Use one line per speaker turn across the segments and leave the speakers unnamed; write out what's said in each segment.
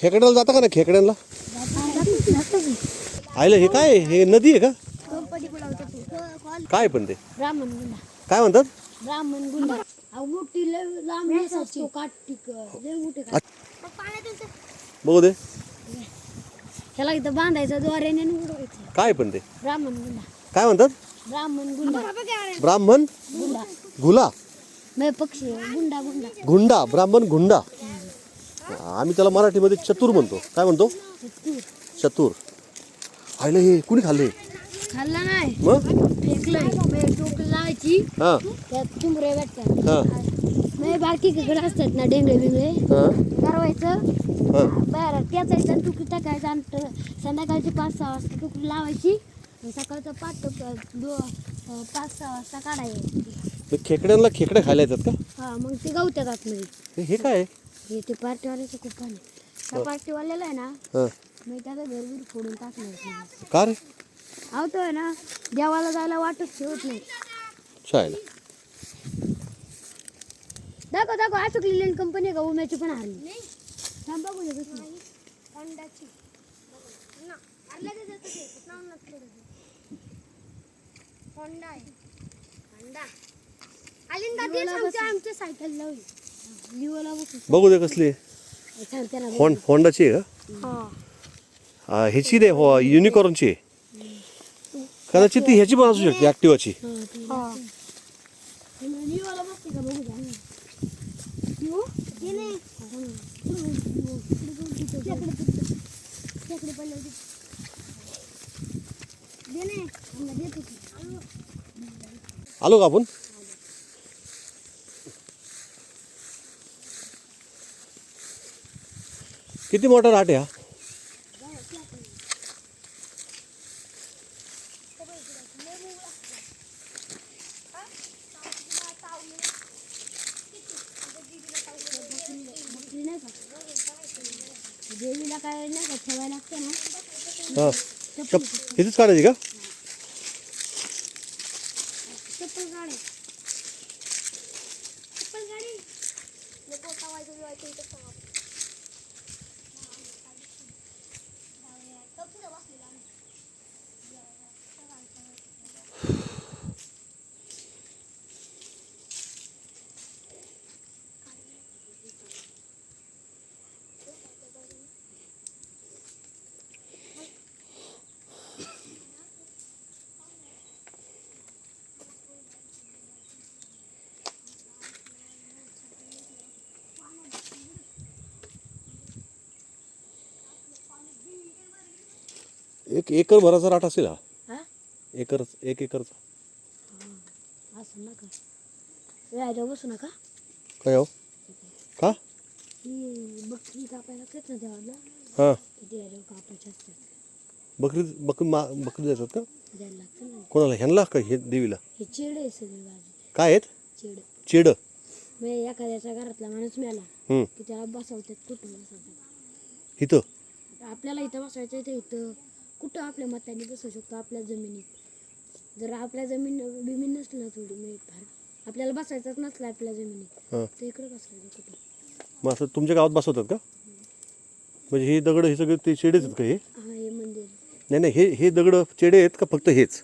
खेकड्याला जाता का ना खेकड्यांना? आयलं हे काय हे नदी आहे का? काय पण ते?
ब्राह्मण गुंडा
काय म्हणतात?
ब्राह्मण गुंडा मोठी लय लांब असतो काटिक लय मोठे काट
बघू दे.
ह्याला इथं बांधायचं द्वारेने आणि उडवायचं.
काय पण ते?
ब्राह्मण गुंडा.
काय म्हणतात?
ब्राह्मण गुंडा.
ब्राह्मण?
गुंडा.
गुला?
म्हणजे पक्षी आहे, गुंडा गुंडा.
गुंडा ब्राह्मण गुंडा. आम्ही त्याला मराठीमध्ये चतुर म्हणतो. काय म्हणतो? चतुर. आयलं हे कुणी खाल्ले?
खाल्ला नाही.
मग?
फेकलंय.
हा.
त्यात चुंबरे भेटतात.
हा.
म्हणजे बारकी कडे असतात ना डेंगळे बिंगळे.
हा.
करवायचं.
हा.
बरं त्याचायचं आणि टुकडी टाकायचं. आणि ट- संध्याकाळची पाच सहा वाजता टुकडी लावायची. आणि सकाळचं पाच दो अं, पाच सहा वाजता काढायची.
मग खेकड्यांना खेकड्या खायला येतात का?
हा मग ते गावत्यात आतमध्ये.
हे- हे काय? आहे?
हे ते पार्टीवाल्याचं खूप पाणी त्या पार्टीवाल्याला आहे ना
हा.
मी त्याचं घरबीर फोडून टाकणार
का रे?
अहो तो आहे ना देवाला जायला वाटच ठेवत नाही.
शाळेला.
दाखव दाखव आज चुकलेली कंपनी आहे का? उम्याची पण हरली. थांब बघू दे कसं. आमच्या सायकल लावली.
बघू दे कसली. होंड होंडाची आहे का?
हा.
हा, ह्याची दे हो युनिकॉर्नची आहे. कदाचित ती ह्याची पण असू शकते ऍक्टिवाची
हा. लिओला बसते
किती मोठा राट है
हा देवीला काय नाही का ठेवायला लागते ना।
काढायची का? एक एकर भराचा राट असेल हा.
हा?
एकर एक एकरचा.
असं नका. राहायला बसू नका.
काय हो? का?
ही बकरी कापायला लागतात ना देवाला.
हां.
किती यायला कापायचे असतात.
बकरी बकरी मा बकरी का?
द्यायला लागतं ना.
कोणाला ह्यांना का हे देवीला?
हे चेड आहे सगळी बाजू
काय आहेत?
चेड.
चेड.
एखाद्याच्या घरातला माणूस मिळाला
हम्म.
की त्याला बसवतात कुठं बसवतात.
इथं?
आपल्याला इथं बसवायचं आहे तर इथं. कुठं आपल्या मताने बसवू शकतो? आपल्या जमिनीत. जर आपल्या जमीन बिमीन नसली ना थोडी म्हणजे फार. आपल्याला बसायचंच नसलं आपल्या जमिनीत.
हां.
तर इकडं बसवायचं कुठं?
मग असं तुमच्या गावात बसवतात का? म्हणजे हे दगड हे सगळे ते चेडेच आहेत का हे?
हा हे मंदिर.
नाही नाही हे हे दगड चेडे आहेत का फक्त हेच?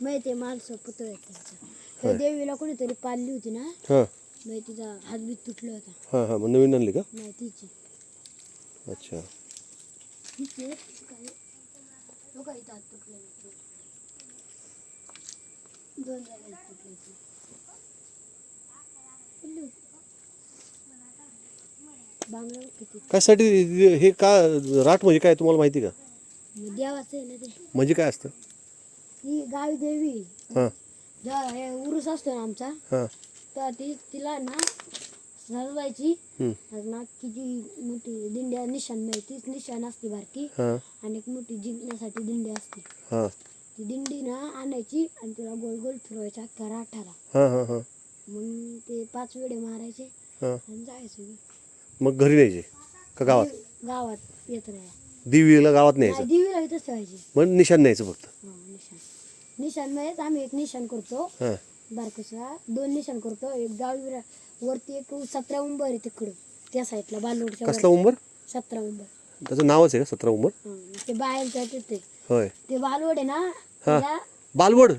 माहिती आहे माणसं पुतळ आहेत त्यांचं. देवीला कोणीतरी पाळली होती ना?
हां.
म्हणजे तिचा हातबीत तुटला होता.
हां हां मग नवीन आणली का?
नाही तिची.
अच्छा.
तिचे? हात तुटले दोन जागा तुटले किती
कायसाठी हे का राट म्हणजे काय तुम्हाला माहिती का?
मग देवाचं आहे ना ते.
म्हणजे काय असतं?
ही गावी देवी.
हां.
जेव्हा हे उरूस असतो ना आमचा.
हां.
तर ती तिला ना सजवायची
हम्म.
आणि ना किती मोठी दिंड्या निशाण तीच निशाण असते बारकी.
हां.
आणि एक मोठी जिंकण्यासाठी दिंडी असते.
हां.
ती दिंडी ना आणायची आणि तिला गोल गोल फिरवायच्या अख्ख्या राठाला.
हां हां हां.
मग ते पाच वेळे मारायचे
हां.
आणि जायचं
मग घरी न्यायचे का गावात?
गावात येत राहा
देवीला गावात न्यायचं?
नाही देवीला इथंच ठेवायची.
मग निशाण न्यायचं फक्त.
हा निशाण. निशाण म्हणजे आम्ही एक निशाण करतो.
हां.
बारकसा दोन निशाण करतो. एक गावी वरती एक सतरा उंबर आहे तिकडं त्या साईडला बालोडच्या
कसला. उंबर?
सतरा उंबर.
त्याचं नावच आहे का सतरा उमर
हं, ते बायांच्या तिथे
होय.
ते बालवड आहे ना
हा.
त्या
बालवड?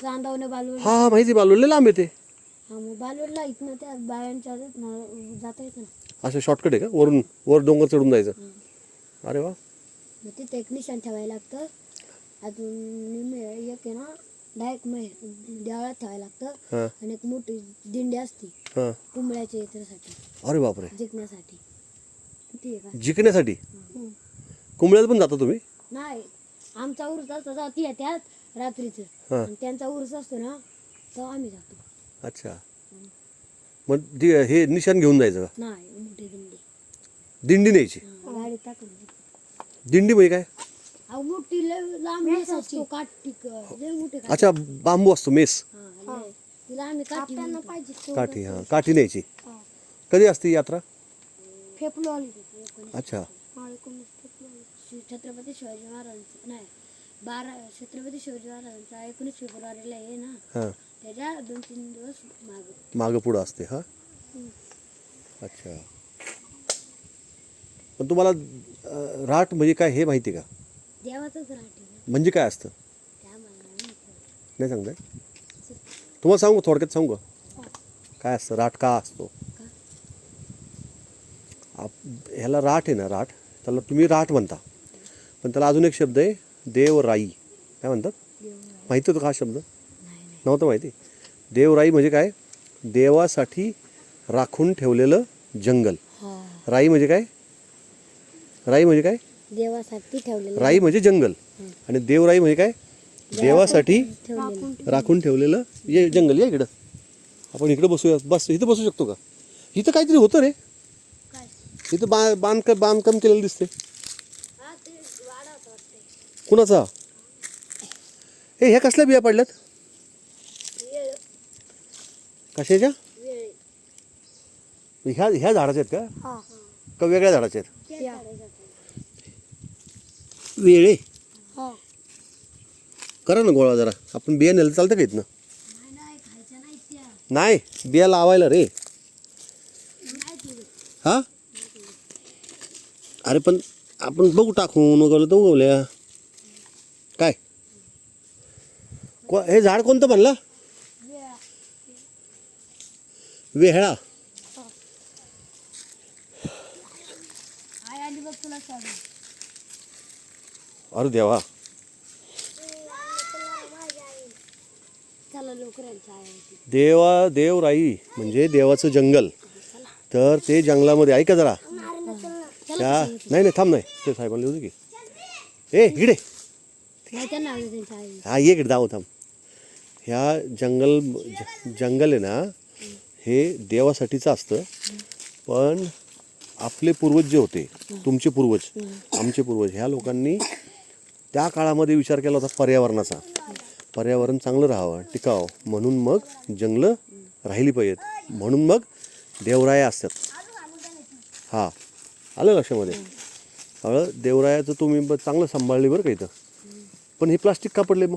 चांदवणे बालवड.
हा हा माहिती बालवड. लय लांब येते
हा मग बालवडला इथनं त्या बायांच्या जाता येतं ना
असं शॉर्टकट आहे का? वरून वर डोंगर चढून जायचं. अरे वा.
मग तिथे एक निशाण ठेवायला लागतं. अजून निम्मे एक आहे ना डायरेक्ट मग देवळात ठेवायला लागतं.
हां.
आणि एक मोठी दिंडी असते.
हां.
कुंबळ्याच्या
अरे बापरे.
जिंकण्यासाठी. किती आहे का?
जिंकण्यासाठी. कुंबळ्याला पण जाता तुम्ही?
नाही. आमचा उरूस असतो तेव्हा ती येतात रात्रीचं.
हां.
आणि त्यांचा उरूस असतो ना तेव्हा आम्ही जातो.
अच्छा. मग हे निशाण घेऊन जायचं का?
नाही मोठी दिंडी.
दिंडी न्यायची.
गाडीत टाकून
दिंडी म्हणजे काय?
अहो मोठी लय लांब मेस असतो काठी लय मोठी काठी.
अच्छा बांबू असतो मेस?
हा, लय. तिला आम्ही काठी पाहिजे
काठी हां काठी न्यायची. कधी असते ही यात्रा
फेब्रुवारी.
अच्छा
छत्रपती शिवाजी महाराजांचं नाही बारा छत्रपती शिवाजी महाराजांचा एकोणीस फेब्रुवारीला आहे ना?
हां.
त्याच्या दोन तीन दिवस माग.
मागं पुढं असते हा? अच्छा. पण तुम्हाला अं, राट म्हणजे काय हे माहिती आहे का?
देवाचंच राहते ना.
म्हणजे काय असतं?
त्या मला नाही
सांगताय? तुम्हाला सांगू? थोडक्यात सांगू का? काय असतं? राट का असतो? आप ह्याला राट आहे ना राट? त्याला तुम्ही राट म्हणता. पण त्याला अजून एक शब्द आहे देवराई. काय म्हणतात? माहिती होतं का हा शब्द?
नाही नाही.
नव्हतं माहिती? देवराई म्हणजे काय? देवासाठी राखून ठेवलेलं जंगल.
हा.
राई म्हणजे काय? राई म्हणजे काय?
देवासाठी ठेवलेलं
राई म्हणजे जंगल. आणि देवराई म्हणजे काय? देवासाठी राखून ठेवलेलं ये जंगल या इकडं. आपण इकडं बसूया बस इथं बसू शकतो का? इथं काहीतरी होतं रे. इथं बा बांधका बांधकाम केलेलं दिसते कुणाचा? ए ह्या कसल्या बिया पडल्यात? कशाच्या? ह्या ह्या झाडाच्या आहेत का?
हा.
का वेगळ्या झाडाच्या आहेत. वेळे.
हा.
करा ना गोळा जरा. आपण बिया नेलं चालतं का इथनं?
नाही
बिया लावायला रे. हा? अरे पण आपण बघू टाकून उगवलं तर उगवल्या. काय? को हे झाड कोणतं म्हणलं
वेळ
वेहळा.
बघ तुला
अरे देवा.
होती
देवा देवराई म्हणजे देवाचं जंगल. तर ते जंगलामध्ये ऐका जरा. त्या नाही नाही थांब नाही. ते साहेबांना लिहू की. ए इकडे. हा ये इकडे जाऊ थांब. ह्या जंगल जंगल आहे ना हे देवासाठीचं असतं. पण आपले पूर्वज जे होते तुमचे पूर्वज आमचे पूर्वज ह्या लोकांनी त्या काळामध्ये विचार केला होता पर्यावरणाचा. पर्यावरण चांगलं राहावं टिकावं. म्हणून मग जंगलं राहिली पाहिजेत. म्हणून मग देवराया असतात. हां आलं लक्षामध्ये? त्यामुळं देवरायाचं तुम्ही ब- चांगलं सांभाळली बरं का इथं. पण हे प्लास्टिक का पडले मग.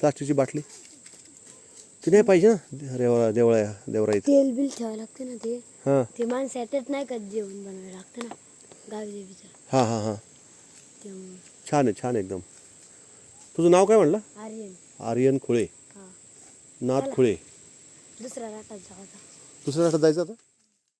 प्लास्टिकची बाटली? ती नाही पाहिजे ना देवळा देवळा देवराईत
तेल बिल ठेवावं लागतं ना ते.
हां.
ते माणसं येतात नाही का जेवण बनवायला? लागतं ना गावी देवीचं
हां हां हां. छान आहे छान आहे एकदम. तुझं नाव काय म्हणलं?
आर्यन.
आर्यन खुळे. नाथ खुळे. दुसऱ्या राष्ट्रात जायचं आता